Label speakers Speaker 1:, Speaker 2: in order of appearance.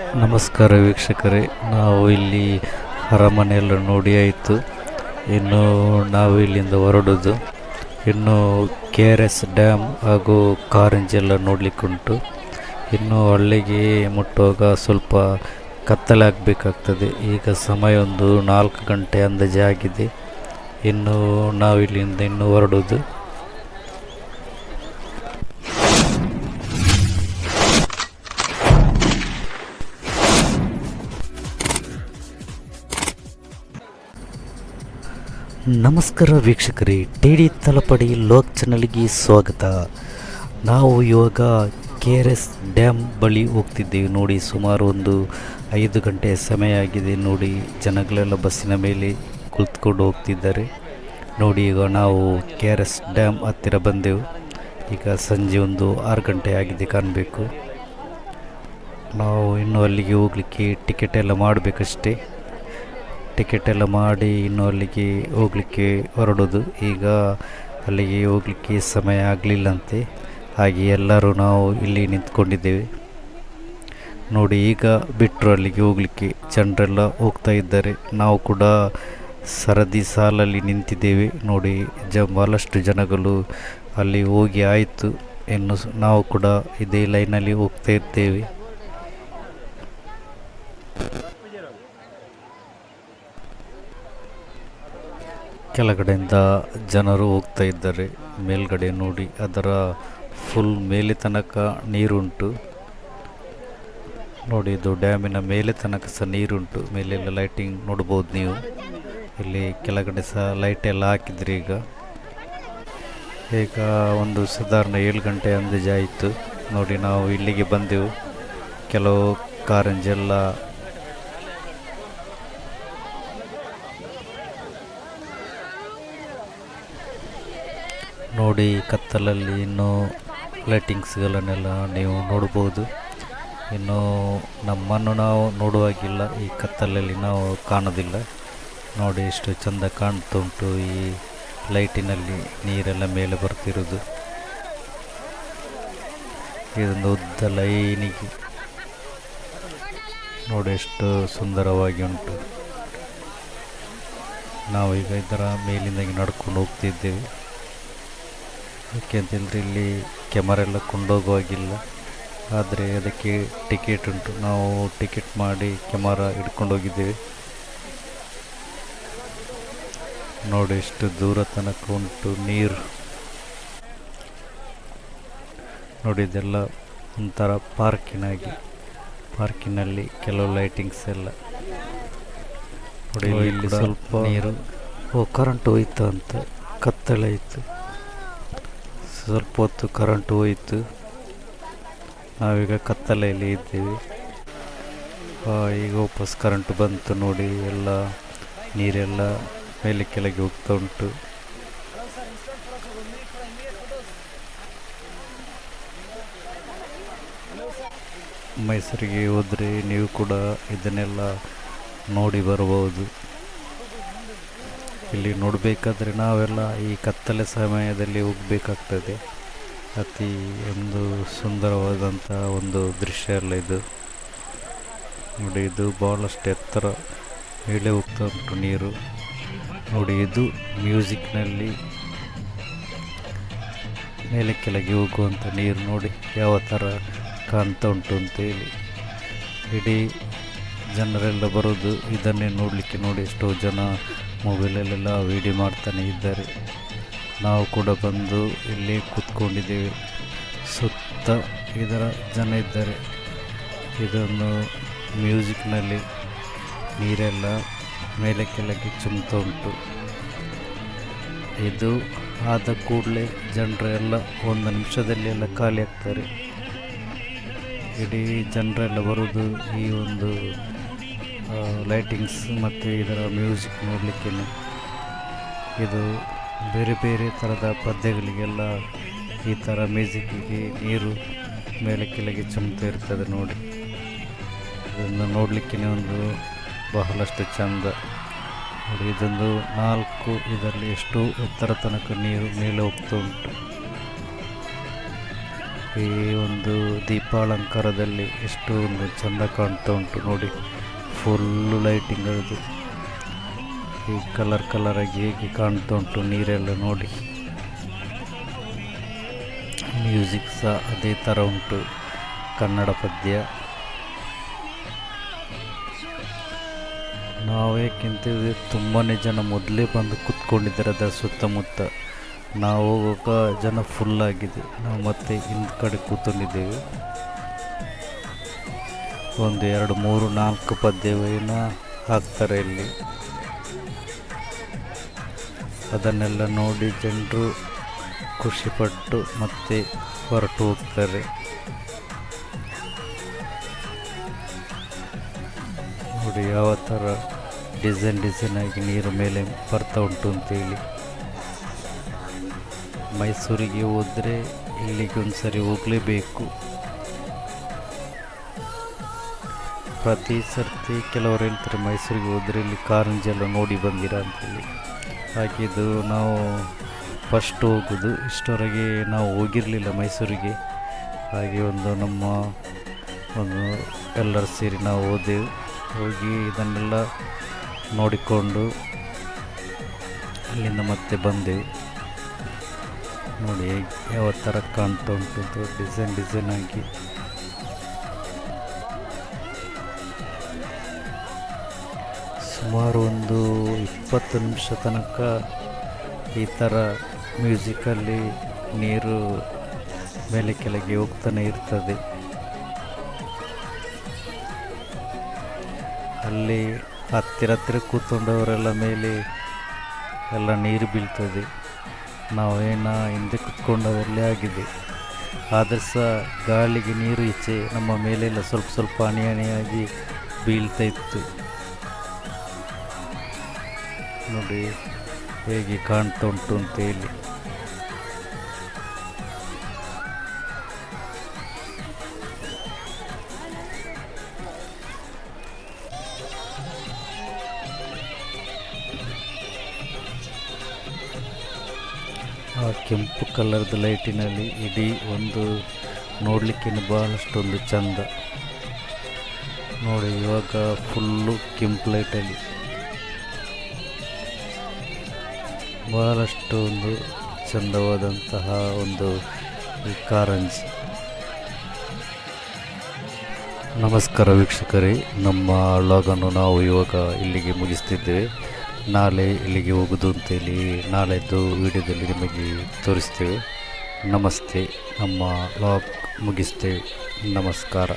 Speaker 1: ನಮಸ್ಕಾರ ವೀಕ್ಷಕರೇ. ನಾವು ಇಲ್ಲಿ ಅರಮನೆಯೆಲ್ಲ ನೋಡಿ ಆಯಿತು. ಇನ್ನು ನಾವು ಇಲ್ಲಿಂದ ಹೊರಡೋದು. ಇನ್ನು ಕೆ ಆರ್ ಎಸ್ ಡ್ಯಾಮ್ ಹಾಗೂ ಕಾರಂಜಿ ಎಲ್ಲ ನೋಡಲಿಕ್ಕುಂಟು ಇನ್ನು ಹಳ್ಳಿಗೆ ಮುಟ್ಟುವಾಗ ಸ್ವಲ್ಪ ಕತ್ತಲೆ ಆಗಬೇಕಾಗ್ತದೆ. ಈಗ ಸಮಯ ಒಂದು ನಾಲ್ಕು ಗಂಟೆ ಅಂದಾಜು ಆಗಿದೆ ಇನ್ನು ನಾವು ಇಲ್ಲಿಂದ ಇನ್ನು ಹೊರಡೋದು. ನಮಸ್ಕಾರ ವೀಕ್ಷಕರೇ ಟಿ ಡಿ ತಲಪಡಿ ಲೋಕ್ ಚಾನಲ್ಗೆ ಸ್ವಾಗತ. ನಾವು ಇವಾಗ ಕೆ ಆರ್ ಎಸ್ ಡ್ಯಾಮ್ ಬಳಿ ಹೋಗ್ತಿದ್ದೀವಿ ನೋಡಿ, ಸುಮಾರು ಒಂದು ಐದು ಗಂಟೆ ಸಮಯ ಆಗಿದೆ ನೋಡಿ, ಜನಗಳೆಲ್ಲ ಬಸ್ಸಿನ ಮೇಲೆ ಕುಳಿತುಕೊಂಡು ಹೋಗ್ತಿದ್ದಾರೆ. ನೋಡಿ, ಈಗ ನಾವು ಕೆ ಆರ್ ಎಸ್ ಡ್ಯಾಮ್ ಹತ್ತಿರ ಬಂದೆವು. ಈಗ ಸಂಜೆ ಒಂದು ಆರು ಗಂಟೆ ಆಗಿದೆ ಕಾಣಬೇಕು. ನಾವು ಇನ್ನೂ ಅಲ್ಲಿಗೆ ಹೋಗಲಿಕ್ಕೆ ಟಿಕೆಟ್ ಎಲ್ಲ ಮಾಡಬೇಕಷ್ಟೇ. ಟಿಕೆಟ್ ಎಲ್ಲ ಮಾಡಿ ಇನ್ನು ಅಲ್ಲಿಗೆ ಹೋಗಲಿಕ್ಕೆ ಹೊರಡೋದು. ಈಗ ಅಲ್ಲಿಗೆ ಹೋಗಲಿಕ್ಕೆ ಸಮಯ ಆಗಲಿಲ್ಲಂತೆ. ಹಾಗೆ ಎಲ್ಲರೂ ನಾವು ಇಲ್ಲಿ ನಿಂತ್ಕೊಂಡಿದ್ದೇವೆ. ನೋಡಿ, ಈಗ ಬಿಟ್ಟರು ಅಲ್ಲಿಗೆ ಹೋಗಲಿಕ್ಕೆ. ಜನರೆಲ್ಲ ಹೋಗ್ತಾ ಇದ್ದಾರೆ. ನಾವು ಕೂಡ ಸರದಿ ಸಾಲಲ್ಲಿ ನಿಂತಿದ್ದೇವೆ. ನೋಡಿ, ಜ ಭಾಳಷ್ಟು ಜನಗಳು ಅಲ್ಲಿ ಹೋಗಿ ಆಯಿತು ಇನ್ನು ನಾವು ಕೂಡ ಇದೇ ಲೈನಲ್ಲಿ ಹೋಗ್ತಾ ಇದ್ದೇವೆ. ಕೆಳಗಡೆಯಿಂದ ಜನರು ಹೋಗ್ತಾ ಇದ್ದಾರೆ. ಮೇಲ್ಗಡೆ ನೋಡಿ, ಅದರ ಫುಲ್ ಮೇಲೆ ತನಕ ನೀರುಂಟು. ನೋಡಿ, ಇದು ಡ್ಯಾಮಿನ ಮೇಲೆ ತನಕ ಸಹ ನೀರುಂಟು. ಮೇಲೆಲ್ಲ ಲೈಟಿಂಗ್ ನೋಡ್ಬೋದು ನೀವು. ಇಲ್ಲಿ ಕೆಳಗಡೆ ಸಹ ಲೈಟ್ ಎಲ್ಲ ಹಾಕಿದ್ರಿ ಈಗ. ಈಗ ಒಂದು ಸಾಧಾರಣ ಏಳು ಗಂಟೆ ಅಂದಾಜು ಆಯಿತು. ನೋಡಿ, ನಾವು ಇಲ್ಲಿಗೆ ಬಂದೆವು. ಕೆಲವು ಕಾರಂಜೆಲ್ಲ ನೋಡಿ ಕತ್ತಲಲ್ಲಿ ಇನ್ನೂ ಲೈಟಿಂಗ್ಸ್ಗಳನ್ನೆಲ್ಲ ನೀವು ನೋಡ್ಬೋದು. ಇನ್ನು ನಮ್ಮನ್ನು ನಾವು ನೋಡುವಾಗಿಲ್ಲ ಈ ಕತ್ತಲಲ್ಲಿ ನಾವು ಕಾಣೋದಿಲ್ಲ. ನೋಡಿ ಎಷ್ಟು ಚಂದ ಕಾಣ್ತುಂಟು ಈ ಲೈಟಿನಲ್ಲಿ ನೀರೆಲ್ಲ ಮೇಲೆ ಬರ್ತಿರೋದು. ಇದೊಂದು ಉದ್ದ ಲೈನಿಗೆ. ನೋಡಿ ಎಷ್ಟು ಸುಂದರವಾಗಿ ಉಂಟು. ನಾವು ಈಗ ಇದರ ಮೇಲಿಂದಾಗಿ ನಡ್ಕೊಂಡು ಹೋಗ್ತಿದ್ದೇವೆ. ಯಾಕೆ ಅಂತಂದರೆ ಇಲ್ಲಿ ಕ್ಯಾಮರಾ ಎಲ್ಲ ಕೊಂಡೋಗುವಾಗಿಲ್ಲ ಆದರೆ ಅದಕ್ಕೆ ಟಿಕೆಟ್ ಉಂಟು. ನಾವು ಟಿಕೆಟ್ ಮಾಡಿ ಕ್ಯಾಮರಾ ಹಿಡ್ಕೊಂಡು ಹೋಗಿದ್ದೇವೆ. ನೋಡಿ ಎಷ್ಟು ದೂರ ತನಕ ಉಂಟು ನೀರು. ನೋಡಿ ಇದೆಲ್ಲ ಒಂಥರ ಪಾರ್ಕಿನಾಗಿ ಪಾರ್ಕಿನಲ್ಲಿ ಕೆಲವು ಲೈಟಿಂಗ್ಸ್ ಎಲ್ಲ ನೋಡಿ ಇಲ್ಲಿ ಸ್ವಲ್ಪ ನೀರು. ಓ ಕರೆಂಟ್ ಹೋಯ್ತು ಅಂತ. ಕತ್ತಲೆ ಇತ್ತು ಸ್ವಲ್ಪ ಹೊತ್ತು ಕರೆಂಟ್ ಹೋಯಿತು. ನಾವೀಗ ಕತ್ತಲೆಯಲ್ಲಿ ಇದ್ದೀವಿ. ಈಗ ವಾಪಸ್ ಕರೆಂಟ್ ಬಂತು ನೋಡಿ, ಎಲ್ಲ ನೀರೆಲ್ಲ ಮೇಲೆ ಕೆಳಗೆ ಹೋಗ್ತಾ ಉಂಟು. ಮೈಸೂರಿಗೆ ಹೋದರೆ ನೀವು ಕೂಡ ಇದನ್ನೆಲ್ಲ ನೋಡಿ ಬರಬಹುದು ಇಲ್ಲಿ ನೋಡಬೇಕಾದ್ರೆ ನಾವೆಲ್ಲ ಈ ಕತ್ತಲೆ ಸಮಯದಲ್ಲಿ ಹೋಗಬೇಕಾಗ್ತದೆ. ಅತಿ ಒಂದು ಸುಂದರವಾದಂಥ ಒಂದು ದೃಶ್ಯ ಎಲ್ಲ ಇದು. ನೋಡಿ, ಇದು ಭಾಳಷ್ಟು ಎತ್ತರ ಮೇಲೆ ಹೋಗ್ತಾ ಉಂಟು ನೀರು. ನೋಡಿ, ಇದು ಮ್ಯೂಸಿಕ್ನಲ್ಲಿ ಮೇಲೆ ಕೆಳಗೆ ಹೋಗುವಂಥ ನೀರು ನೋಡಿ, ಯಾವ ಥರ ಕಾಣ್ತಾ ಉಂಟು ಅಂತೇಳಿ. ಇಡೀ ಜನರೆಲ್ಲ ಬರೋದು ಇದನ್ನೇ ನೋಡಲಿಕ್ಕೆ ನೋಡಿ ಎಷ್ಟೋ ಜನ ಮೊಬೈಲಲ್ಲೆಲ್ಲ ವೀಡಿಯೋ ಮಾಡ್ತಾನೆ ಇದ್ದಾರೆ. ನಾವು ಕೂಡ ಬಂದು ಇಲ್ಲಿ ಕೂತ್ಕೊಂಡಿದ್ದೇವೆ. ಸುತ್ತ ಇದರ ಜನ ಇದ್ದಾರೆ. ಇದನ್ನು ಮ್ಯೂಸಿಕ್ನಲ್ಲಿ ನೀರೆಲ್ಲ ಮೇಲೆ ಕೆಳಗೆ ಚುಮ್ತಾ ಉಂಟು. ಇದು ಆದ ಕೂಡಲೇ ಜನರೆಲ್ಲ ಒಂದು ನಿಮಿಷದಲ್ಲಿ ಎಲ್ಲ ಖಾಲಿ ಆಗ್ತಾರೆ. ಇಡೀ ಜನರೆಲ್ಲ ಬರೋದು ಈ ಒಂದು ಲೈಟಿಂಗ್ಸ್ ಮತ್ತು ಇದರ ಮ್ಯೂಸಿಕ್ ನೋಡಲಿಕ್ಕೆ ಇದು ಬೇರೆ ಬೇರೆ ಥರದ ಪದ್ಯಗಳಿಗೆಲ್ಲ ಈ ಥರ ಮ್ಯೂಸಿಕ್ಕಿಗೆ ನೀರು ಮೇಲೆ ಕೆಳಗೆ ಚುಮ್ತಾ ಇರ್ತದೆ ನೋಡಿ. ಇದನ್ನು ನೋಡಲಿಕ್ಕೆ ಒಂದು ಬಹಳಷ್ಟು ಚಂದ. ನೋಡಿ, ಇದೊಂದು ನಾಲ್ಕು ಇದರಲ್ಲಿ ಎಷ್ಟು ಎತ್ತರ ತನಕ ನೀರು ಮೇಲೆ ಹೋಗ್ತಾ ಉಂಟು. ಈ ಒಂದು ದೀಪಾಲಂಕಾರದಲ್ಲಿ ಎಷ್ಟು ಒಂದು ಚಂದ ಕಾಣ್ತಾ ಉಂಟು ನೋಡಿ. ಫುಲ್ಲು ಲೈಟಿಂಗ್ ಅದು ಈ ಕಲರ್ ಕಲರಾಗಿ ಹೇಗೆ ಕಾಣ್ತಾ ಉಂಟು ನೀರೆಲ್ಲ ನೋಡಿ. ಮ್ಯೂಸಿಕ್ ಸಹ ಅದೇ ಥರ ಉಂಟು. ಕನ್ನಡ ಪದ್ಯ. ನಾವು ಯಾಕೆಂತೇಳಿದ್ರೆ ತುಂಬಾ ಜನ ಮೊದಲೇ ಬಂದು ಕೂತ್ಕೊಂಡಿದ್ದಾರೆ ಅದರ ಸುತ್ತಮುತ್ತ. ನಾವು ಹೋಗುವಾಗ ಜನ ಫುಲ್ ಆಗಿದೆ. ನಾವು ಮತ್ತೆ ಹಿಂದ್ ಕಡೆ ಕೂತ್ಕೊಂಡಿದ್ದೇವೆ. ಒಂದು, ಎರಡು, ಮೂರು, ನಾಲ್ಕು ಪದ್ಯವೇನ ಹಾಕ್ತಾರೆ ಇಲ್ಲಿ. ಅದನ್ನೆಲ್ಲ ನೋಡಿ ಜನರು ಖುಷಿಪಟ್ಟು ಮತ್ತೆ ಹೊರಟು ಹೋಗ್ತಾರೆ. ನೋಡಿ ಯಾವ ಥರ ಡಿಸೈನ್ ಡಿಸೈನ್ ಆಗಿ ನೀರು ಮೇಲೆ ಬರ್ತಾ ಉಂಟು ಅಂತೇಳಿ. ಮೈಸೂರಿಗೆ ಹೋದರೆ ಇಲ್ಲಿಗೆ ಒಂದು ಸರಿ ಹೋಗಲೇಬೇಕು. ಪ್ರತಿ ಸರ್ತಿ ಕೆಲವರು ಹೇಳ್ತಾರೆ, ಮೈಸೂರಿಗೆ ಹೋದರೆ ಇಲ್ಲಿ ಕಾರಂಜಿ ಎಲ್ಲ ನೋಡಿ ಬಂದಿರ? ಅಂತೇಳಿ. ಹಾಗೆ ಇದು ನಾವು ಫಸ್ಟ್ ಹೋಗೋದು. ಇಷ್ಟವರೆಗೆ ನಾವು ಹೋಗಿರಲಿಲ್ಲ ಮೈಸೂರಿಗೆ. ಹಾಗೆ ಒಂದು ನಮ್ಮ ಒಂದು ಎಲ್ಲರೂ ಸೇರಿ ನಾವು ಹೋದೆವು. ಹೋಗಿ ಇದನ್ನೆಲ್ಲ ನೋಡಿಕೊಂಡು ಅಲ್ಲಿಂದ ಮತ್ತೆ ಬಂದೆವು. ನೋಡಿ ಯಾವ ಥರ ಕಾಣ್ತಾ ಉಂಟು ಡಿಸೈನ್ ಡಿಸೈನ್ ಆಗಿ. ಸುಮಾರು ಒಂದು ಇಪ್ಪತ್ತು ನಿಮಿಷ ತನಕ ಈ ಥರ ಮ್ಯೂಸಿಕಲ್ಲಿ ನೀರು ಮೇಲೆ ಕೆಳಗೆ ಹೋಗ್ತಾನೆ ಇರ್ತದೆ. ಅಲ್ಲಿ ಹತ್ತಿರ ಹತ್ತಿರ ಕೂತ್ಕೊಂಡವರೆಲ್ಲ ಮೇಲೆ ಎಲ್ಲ ನೀರು ಬೀಳ್ತದೆ. ನಾವೇನ ಹಿಂದೆ ಕುತ್ಕೊಂಡವರಲ್ಲೇ ಆಗಿದೆ. ಆದರೆ ಸಹ ಗಾಳಿಗೆ ನೀರು ಈಚೆ ನಮ್ಮ ಮೇಲೆಲ್ಲ ಸ್ವಲ್ಪ ಸ್ವಲ್ಪ ಹನಿ ಹನಿಯಾಗಿ ಬೀಳ್ತಾ ಇತ್ತು. ನೋಡಿ ಹೇಗೆ ಕಾಣ್ತಾ ಉಂಟು ಅಂತ ಹೇಳಿ. ಆ ಕೆಂಪು ಕಲರ್ದು ಲೈಟಿನಲ್ಲಿ ಇಡೀ ಒಂದು ನೋಡಲಿಕ್ಕೆ ಬಹಳಷ್ಟೊಂದು ಚಂದ. ನೋಡಿ ಇವಾಗ ಫುಲ್ಲು ಕೆಂಪು ಲೈಟಲ್ಲಿ ಬಹಳಷ್ಟು ಒಂದು ಚಂದವಾದಂತಹ ಒಂದು ಕಾರಂಜಿ. ನಮಸ್ಕಾರ ವೀಕ್ಷಕರೇ, ನಮ್ಮ ಲಾಗನ್ನು ನಾವು ಇವಾಗ ಇಲ್ಲಿಗೆ ಮುಗಿಸ್ತಿದ್ದೇವೆ. ನಾಳೆ ಇಲ್ಲಿಗೆ ಹೋಗೋದು ಅಂತೇಳಿ ನಾಳೆದ್ದು ವಿಡಿಯೋದಲ್ಲಿ ನಿಮಗೆ ತೋರಿಸ್ತೇವೆ. ನಮಸ್ತೆ, ನಮ್ಮ ಲಾಗ್ ಮುಗಿಸ್ತೇವೆ. ನಮಸ್ಕಾರ.